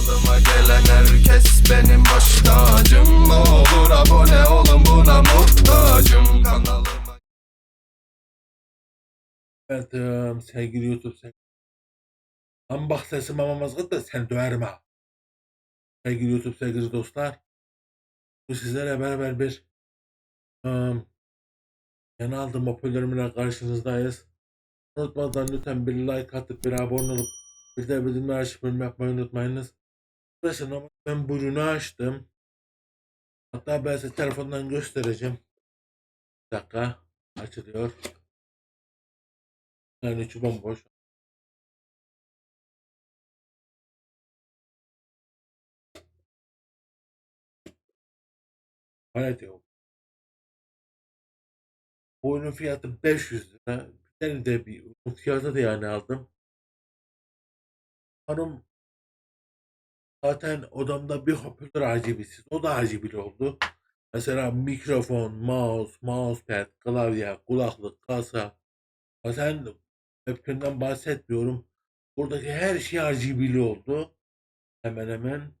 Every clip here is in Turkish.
Kanalıma gelen herkes benim baş tacım olur abone olun buna muhtacım Kanalıma Evet sevgili YouTube sevgili. Lan bak sesim amamazgıt da sen döverim ha. Sevgili YouTube sevgili dostlar. Bu sizlere beraber bir um, yeni aldığım hoparlörümle karşınızdayız. Unutmadan lütfen bir like atıp bir abone olup bir de bildirimleri açıp yorum yapmayı unutmayınız. Arkadaşlar ama ben ürünü açtım. Hatta ben size telefondan göstereceğim. Bir dakika. Açılıyor. Yani içi bomboş. Palet yok. Bu ürün fiyatı 500 lira. Bir de bir fiyatı da yani aldım. Hanım zaten odamda bir hoparlör RGB'siz. O da RGB'li oldu. Mesela mikrofon, mouse, mousepad, klavye, kulaklık, kasa. Zaten webcam'den bahsetmiyorum. Buradaki her şey RGB'li oldu. Hemen hemen.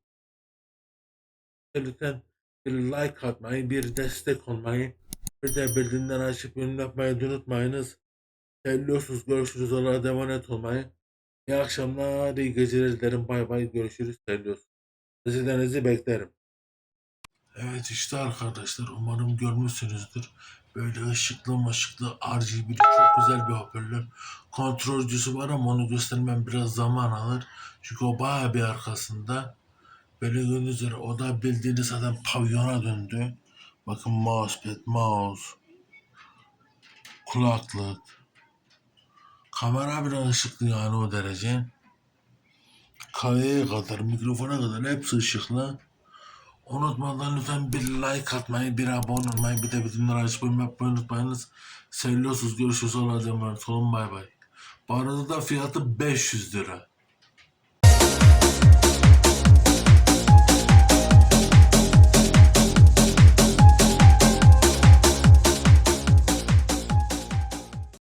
Lütfen bir like atmayı, bir destek olmayı, bir de bildirimleri açıp yorum yapmayı unutmayınız. Seviyorsunuz, görüşürüz. Allah'a devam et olmayı. İyi akşamlar, iyi geceler dilerim. Bay bay, görüşürüz. Seviyorsunuz. Sizlerinizi beklerim. Evet işte arkadaşlar umarım görmüşsünüzdür. Böyle ışıklı ışıklı RGB'li çok güzel bir hoparlör. Kontrolcüsü var ama onu göstermem biraz zaman alır. Çünkü o bayağı bir arkasında. Böyle gördüğünüz üzere o da bildiğiniz zaten pavyona döndü. Bakın mousepad, mouse, kulaklık. Kamera bile ışıklı yani o derece. Kameraya kadar, mikrofona kadar hepsi ışıklı. Unutmadan lütfen bir like atmayı, bir abone olmayı, bir de bildirimleri yorum yapmayı unutmayınız. Seviyorsunuz, görüşürüz. Allah'a emanet olun. Bay bay. Bu arada da fiyatı 500 lira.